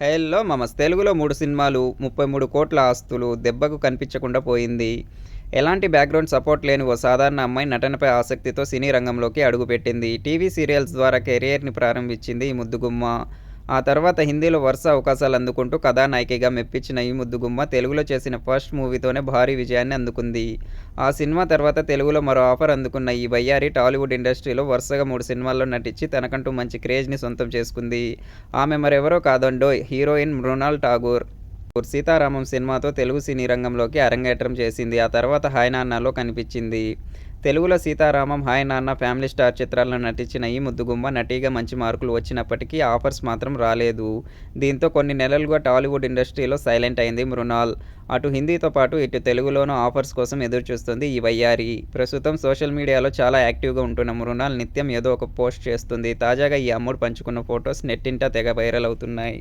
హేల్లో మమస్ తెలుగులో మూడు సినిమాలు ముప్పై మూడు కోట్ల ఆస్తులు దెబ్బకు కనిపించకుండా పోయింది. ఎలాంటి బ్యాక్గ్రౌండ్ సపోర్ట్ లేని ఓ సాధారణ అమ్మాయి నటనపై ఆసక్తితో సినీ రంగంలోకి అడుగుపెట్టింది. టీవీ సీరియల్స్ ద్వారా కెరియర్ని ప్రారంభించింది ఈ ముద్దుగుమ్మ. ఆ తర్వాత హిందీలో వరుస అవకాశాలు అందుకుంటూ కథానాయికగా మెప్పించిన ఈ ముద్దుగుమ్మ తెలుగులో చేసిన ఫస్ట్ మూవీతోనే భారీ విజయాన్ని అందుకుంది. ఆ సినిమా తర్వాత తెలుగులో మరో ఆఫర్ అందుకున్న ఈ వయ్యారి టాలీవుడ్ ఇండస్ట్రీలో వరుసగా మూడు సినిమాల్లో నటించి తనకంటూ మంచి క్రేజ్ని సొంతం చేసుకుంది. ఆమె మరెవరో కాదండో హీరోయిన్ మృణాల్ ఠాగూర్. సీతారామం సినిమాతో తెలుగు సినీ రంగంలోకి అరంగేట్రం చేసింది. ఆ తర్వాత హాయ్ నాన్నలో కనిపించింది. తెలుగులో Sitaramam hi Nanna family star చిత్రాల్లో నటించిన ఈ ముద్దుగుమ్మ నటిగా మంచి మార్కులు వచ్చినప్పటికీ ఆఫర్స్ మాత్రం రాలేదు. దీంతో కొన్ని నెలలుగా టాలీవుడ్ ఇండస్ట్రీలో సైలెంట్ అయింది మృణాల్. అటు హిందీతో పాటు ఇటు తెలుగులోనూ ఆఫర్స్ కోసం ఎదురు చూస్తుంది ఈ వయ్యారి. ప్రస్తుతం సోషల్ మీడియాలో చాలా యాక్టివ్గా ఉంటున్న మృణాల్ నిత్యం ఏదో ఒక పోస్ట్ చేస్తుంది. తాజాగా ఈ అమ్ముడు పంచుకున్న ఫొటోస్ నెట్టింటా తెగ వైరల్ అవుతున్నాయి.